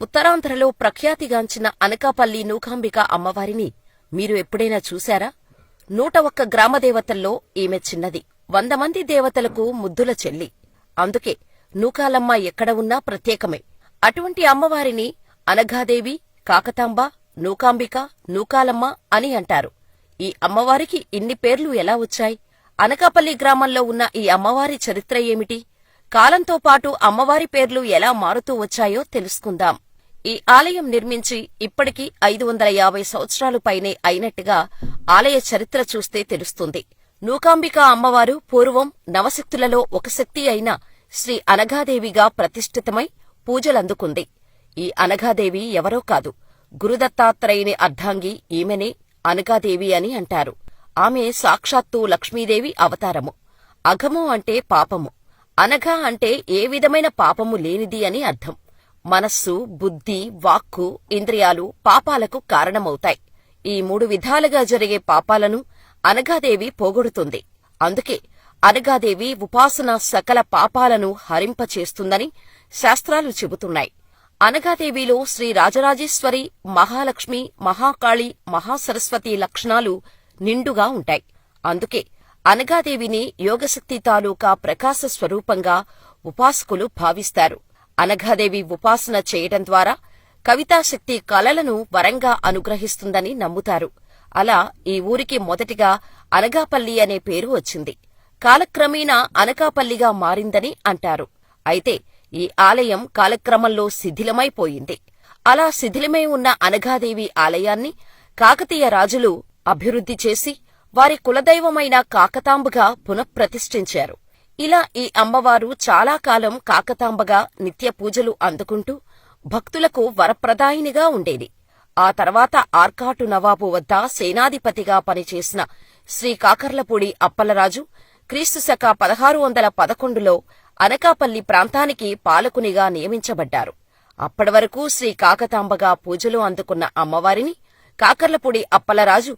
ఉత్తరాంధ్రలో ప్రఖ్యాతిగాంచిన అనకాపల్లి నూకాంబిక అమ్మవారిని మీరు ఎప్పుడైనా చూశారా? నూట ఒక్క గ్రామదేవతల్లో ఈమె చిన్నది. వంద మంది దేవతలకు ముద్దుల చెల్లి. అందుకే నూకాలమ్మ ఎక్కడ ఉన్నా ప్రత్యేకమే. అటువంటి అమ్మవారిని అనఘాదేవి కాకతాంబ నూకాంబిక నూకాలమ్మ అని అంటారు. ఈ అమ్మవారికి ఇన్ని పేర్లు ఎలా వచ్చాయి? అనకాపల్లి గ్రామంలో ఉన్న ఈ అమ్మవారి చరిత్ర ఏమిటి? కాలంతో పాటు అమ్మవారి పేర్లు ఎలా మారుతూ వచ్చాయో తెలుసుకుందాం. ఈ ఆలయం నిర్మించి ఇప్పటికి ఐదు వందల యాభై సంవత్సరాలు పైనే అయినట్టుగా ఆలయ చరిత్ర చూస్తే తెలుస్తుంది. నూకాంబిక అమ్మవారు పూర్వం నవశక్తులలో ఒక శక్తి అయిన శ్రీ అనఘాదేవిగా ప్రతిష్ఠితమై పూజలందుకుంది. ఈ అనఘాదేవి ఎవరో కాదు. గురుదత్తాత్రేయుని అర్ధాంగి ఈమెనే అనఘాదేవి అని అంటారు. ఆమె సాక్షాత్తు లక్ష్మీదేవి అవతారము. అఘము అంటే పాపము. అనఘ అంటే ఏ విధమైన పాపము లేనిది అని అర్థం. మనస్సు బుద్ధి వాక్కు ఇంద్రియాలు పాపాలకు కారణమవుతాయి. ఈ మూడు విధాలుగా జరిగే పాపాలను అనగాదేవి పోగొడుతుంది. అందుకే అనగాదేవి ఉపాసన సకల పాపాలను హరింపచేస్తుందని శాస్త్రాలు చెబుతున్నాయి. అనగాదేవిలో శ్రీ రాజరాజేశ్వరి మహాలక్ష్మి మహాకాళి మహాసరస్వతి లక్షణాలు నిండుగా ఉంటాయి. అందుకే అనగాదేవిని యోగశక్తి తాలూకా ప్రకాశ స్వరూపంగా ఉపాసకులు భావిస్తారు. అనఘాదేవి ఉపాసన చేయటం ద్వారా కవితాశక్తి కళలను వరంగా అనుగ్రహిస్తుందని నమ్ముతారు. అలా ఈ ఊరికి మొదటిగా అనగాపల్లి అనే పేరు వచ్చింది. కాలక్రమేణా అనకాపల్లిగా మారిందని అంటారు. అయితే ఈ ఆలయం కాలక్రమంలో శిథిలమైపోయింది. అలా శిథిలమై ఉన్న అనఘాదేవి ఆలయాన్ని కాకతీయ రాజులు అభివృద్ధి చేసి వారి కులదైవమైన కాకతాంబుగా పునఃప్రతిష్ఠించారు. ఇలా ఈ అమ్మవారు చాలా కాలం కాకతాంబగా నిత్య పూజలు అందుకుంటూ భక్తులకు వరప్రదాయినిగా ఉండేది. ఆ తర్వాత ఆర్కాటు నవాబు వద్ద సేనాధిపతిగా పనిచేసిన శ్రీ కాకర్లపూడి అప్పలరాజు క్రీస్తు శక పదహారు వందల పదకొండులో అనకాపల్లి ప్రాంతానికి పాలకునిగా నియమించబడ్డారు. అప్పటివరకు శ్రీ కాకతాంబగా పూజలు అందుకున్న అమ్మవారిని కాకర్లపూడి అప్పలరాజు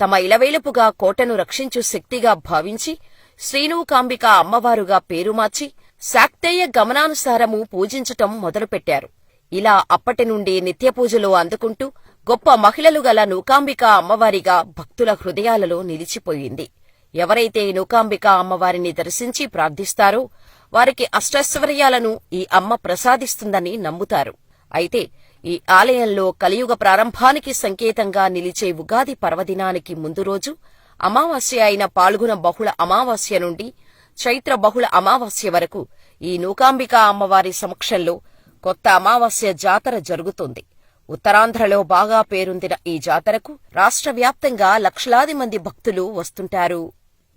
తమ ఇలవేలుపుగా కోటను రక్షించు శక్తిగా భావించి శ్రీనుకాంబిక అమ్మవారుగా పేరు మార్చి శాక్తేయ గమనానుసారము పూజించటం మొదలుపెట్టారు. ఇలా అప్పటి నుండి నిత్యపూజలో అందుకుంటూ గొప్ప మహిళలు గల నూకాంబిక అమ్మవారిగా భక్తుల హృదయాలలో నిలిచిపోయింది. ఎవరైతే నూకాంబిక అమ్మవారిని దర్శించి ప్రార్థిస్తారో వారికి అష్టైశ్వర్యాలను ఈ అమ్మ ప్రసాదిస్తుందని నమ్ముతారు. అయితే ఈ ఆలయంలో కలియుగ ప్రారంభానికి సంకేతంగా నిలిచే ఉగాది పర్వదినానికి ముందు రోజు అమావాస్య అయిన పాల్గొన బహుళ అమావాస్య నుండి చైత్ర బహుళ అమావాస్య వరకు ఈ నూకాంబిక అమ్మవారి సమక్షంలో కొత్త అమావాస్య జాతర జరుగుతుంది. ఉత్తరాంధ్రలో బాగా పేరొందిన ఈ జాతరకు రాష్ట్ర వ్యాప్తంగా లక్షలాది మంది భక్తులు వస్తుంటారు.